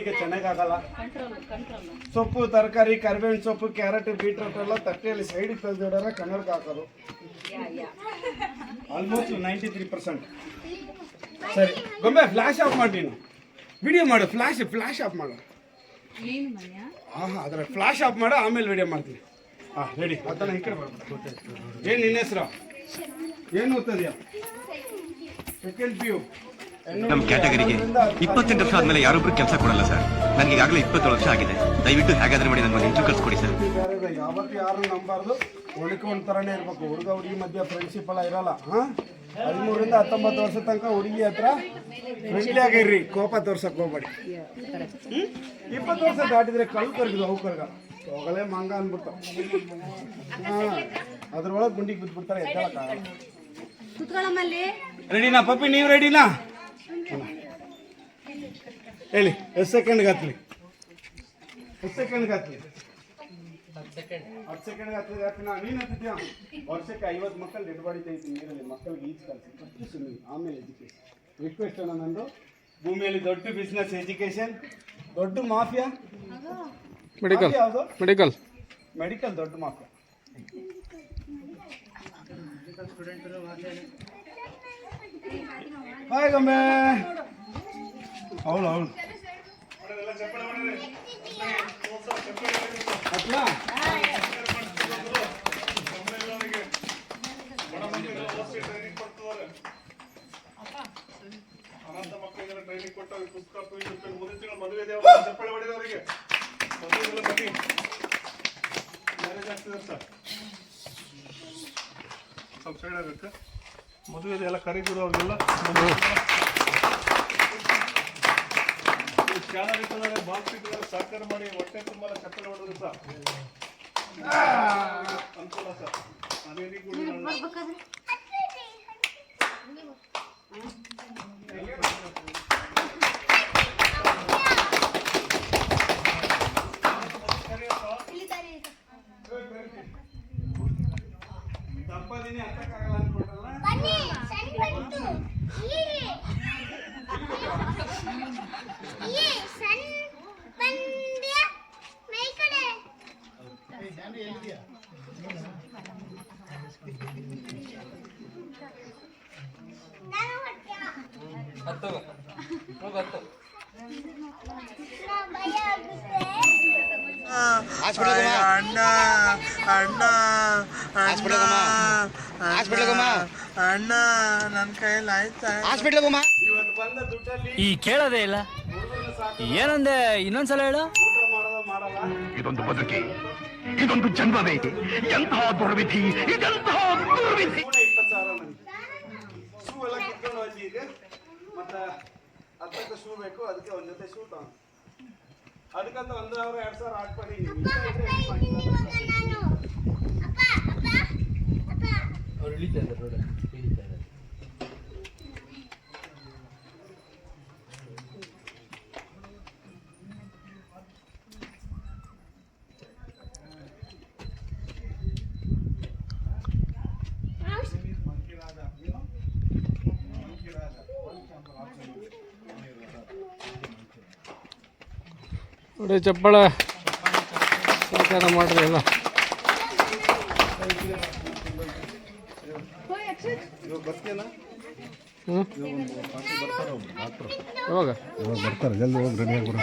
ಬೆಳವಣಿಗೆ ಚೆನ್ನಾಗಾಗಲ್ಲ. ಸೊಪ್ಪು ತರಕಾರಿ ಕರಿಬೇವಿನ ಸೊಪ್ಪು ಕ್ಯಾರೆಟ್ ಬೀಟ್ರೂಟ್ ಎಲ್ಲ ತಟ್ಟೆಯಲ್ಲಿ ಸೈಡಿಗೆ ತೆಗೆದಿಡೋಣ ಕನ್ನಡಕ್ಕೆ ಹಾಕೋದು. ಆಲ್ಮೋಸ್ಟ್ ನೈಂಟಿ ತ್ರೀ ಪರ್ಸೆಂಟ್ ಸರಿ ಗೊಂಬೆ ಫ್ಲಾಶ್ ಆಫ್ ಮಾಡಿ ನೀನು. ವಿಡಿಯೋ ಮಾಡು ಫ್ಲಾಶ್ ಫ್ಲಾಶ್ ಆಫ್ ಮಾಡು. ಹಾಂ ಅದರ ಫ್ಲಾಶ್ ಆಫ್ ಮಾಡು ಆಮೇಲೆ ವಿಡಿಯೋ ಮಾಡ್ತೀನಿ. ಹಾಂ ರೆಡಿ ಅದನ್ನ ಈ ಕಡೆ ಏನು ನಿನ್ನ ಹೆಸರು? ಏನು ಓದ್ತದ್ಯಾ ಸೆಕೆಂಡ್ ಪಿ ಯು ನಮ್ಮ ಕ್ಯಾಟಗರಿಗೆ ಇಪ್ಪತ್ತೆಂಟು ವರ್ಷ ಆದ್ಮೇಲೆ ಯಾರೊಬ್ರು ಕೆಲಸ ಕೊಡಲ್ಲ ಸರ್. ನನಗೆ ಈಗಾಗಲೇ ಇಪ್ಪತ್ತೇಳು ವರ್ಷ ಆಗಿದೆ. ದಯವಿಟ್ಟು ಹೇಗಾದ್ರೆ ಮಾಡಿ ನನ್ನ ಇಂಟ್ರೂ ಕಳ್ಸಿಕೊಡಿ ಸರ್. ಯಾವತ್ತು ಯಾರು ನಂಬಾರ್ದು? ಉಳ್ಕೊಂಡ್ ಥರನೇ ಇರಬೇಕು. ಹುಡುಗ ಹುಡುಗಿ ಮಧ್ಯ ಫ್ರೆಂಡ್ಶಿಪ್ ಎಲ್ಲ ಇರಲ್ಲ ಹಾಂ? ಹದಿಮೂರಿಂದ ಹತ್ತೊಂಬತ್ತು ವರ್ಷ ತನಕ ಹುಡುಗಿ ಹತ್ರ ಫ್ರೆಂಡ್ಲಿ ಆಗಿರ್ರಿ ಕೋಪ ತೋರ್ಸಕ್ ಹೋಗ್ಬೇಡಿ? ಇಪ್ಪತ್ತು ವರ್ಷ ದಾಟಿದ್ರೆ ಕಲ್ ಕರ್ಗಿದು ಅವು ಕರ್ಗ. ಹೋಗಲೇ ಮಂಗ ಅಂದ್ಬಿಡ್ತಾವ. ಹಾಂ? ಅದ್ರೊಳಗೆ ಗುಂಡಿಗೆ ಬಿದ್ದುಬಿಡ್ತಾರೆ ಕುತ್ಕೊಳ್ಳಮ್ಮಲ್ಲಿ ರೆಡಿನಾ ಪಪ್ಪಿ ನೀವು ರೆಡಿನಾ ಹೇಳಿ ಎಷ್ಟು ಸೆಕೆಂಡ್ಗೆ ಹತ್ಲಿ? ಎಷ್ಟು ಸೆಕೆಂಡ್ ಹತ್ಲಿ? ಹತ್ತು ಸೆಕೆಂಡ್ಗೆ ಹತ್ತಿ ನಾನು ನೀನು ಹತ್ತಿದ್ಯಾ? ವರ್ಷಕ್ಕೆ ಐವತ್ತು ಮಕ್ಕಳು ಡೆಡ್ ಬಾಡಿ ತೆಗಿತೀನಿ ನೀರಲ್ಲಿ ಮಕ್ಕಳಿಗೆ ಈಜು ಕಲಿಸಿ ಫಸ್ಟ್ ಸ್ವಿಮ್ಮಿಂಗ್ ಆಮೇಲೆ ಎಜುಕೇಶನ್ ರಿಕ್ವೆಸ್ಟ್ ಅಣ್ಣ ನಂದು. ಭೂಮಿಯಲ್ಲಿ ದೊಡ್ಡ ಬಿಸ್ನೆಸ್ ಎಜುಕೇಶನ್ ದೊಡ್ಡ ಮಾಫಿಯಾ? ಮೆಡಿಕಲ್ ಯಾವುದು? ಮೆಡಿಕಲ್ ಮೆಡಿಕಲ್ ದೊಡ್ಡ ಮಾಫಿಯಾ. ಹಾಯ್ ಗೊಂಬೆ. ಅವಳು ಅವಳು ಅನಂತ ಮಕ್ಕಳಿಗೆಲ್ಲ ಟ್ರೈನಿಂಗ್ ಕೊಟ್ಟಾಗ ಅವ್ರಿಗೆ ಪುಸ್ತಕ ಪೆನ್ ಮುಂದಿನ ತಿಂಗಳು ಮದುವೆ ಇದೆ ಚಪ್ಪಳೆ ಹೊಡೆದವರಿಗೆ ಮದುವೆಗೆಲ್ಲ ಬನ್ನಿ ಮ್ಯಾರೇಜ್ ಆಗ್ತದೆ ಸರ್ ಸಬ್ಸೈಡ್ ಸೈಡ್ ಆಗುತ್ತೆ. ಮದುವೆ ಎಲ್ಲ ಕರೀತಿರೋ ಅವ್ರಿಗೆಲ್ಲ ಸಹಕಾರ ಮಾಡಿ ಹೊಟ್ಟೆ ತುಂಬ ಕತ್ತಲ ಹೊಡೆದ್ರು ಸರ್ ಅನುಕೂಲ ಸರ್ ಅದೇ ಕೂಡ ಆಗುತ್ತೆ ಅಣ್ಣ ಅಣ್ಣ ಅಣ್ಣ ಅಣ್ಣ ನನ್ನ ಕೈಯಲ್ಲಿ ಆಯ್ತಾ? ಇವತ್ತು ಬಂದ ದುಡ್ಡಲ್ಲಿ ಈ ಕೇಳೋದೇ ಇಲ್ಲ. ಏನಂದೆ ಇನ್ನೊಂದ್ಸಲ ಹೇಳು. ಇದೊಂದು ಬದುಕಿ. ಇದೊಂದು ಜನ್ಮವೇ. ಎಂತಹ ದುರ್ವಿಧಿ ಇದೆಂತಹ ದುರ್ವಿಧಿ. ಕೂಡ ಇಪ್ಪತ್ತು ಸಾವಿರ ನನಗೆ ಶೂ ಎಲ್ಲ ಕಿತ್ಕೊಂಡು ಹೋಗಿ ಈಗ ಮತ್ತೆ ಹತ್ತಕ್ಕೆ ಶೂ ಬೇಕು ಅದಕ್ಕೆ ಒಂದು ಜೊತೆ ಶೂ ತಗೊಂಡು ಅದಕ್ಕಂತ ಒಂದು ಸಾವಿರ ಎರಡು ಸಾವಿರ ಹಾಕ್ಬೇಡಿ ಅವ್ರು ಇದ್ರೆ ನೋಡಿ ಚಪ್ಪಳ ಸಹಕಾರ ಮಾಡ್ರಿ ಎಲ್ಲ. ಹ್ಞೂ ಯಾವಾಗ? ಬರ್ತಾರೆ ಜಲ್ದಿ ಹೋಗಿ ರೆಡಿ ಆಗ್ಬಿಡ.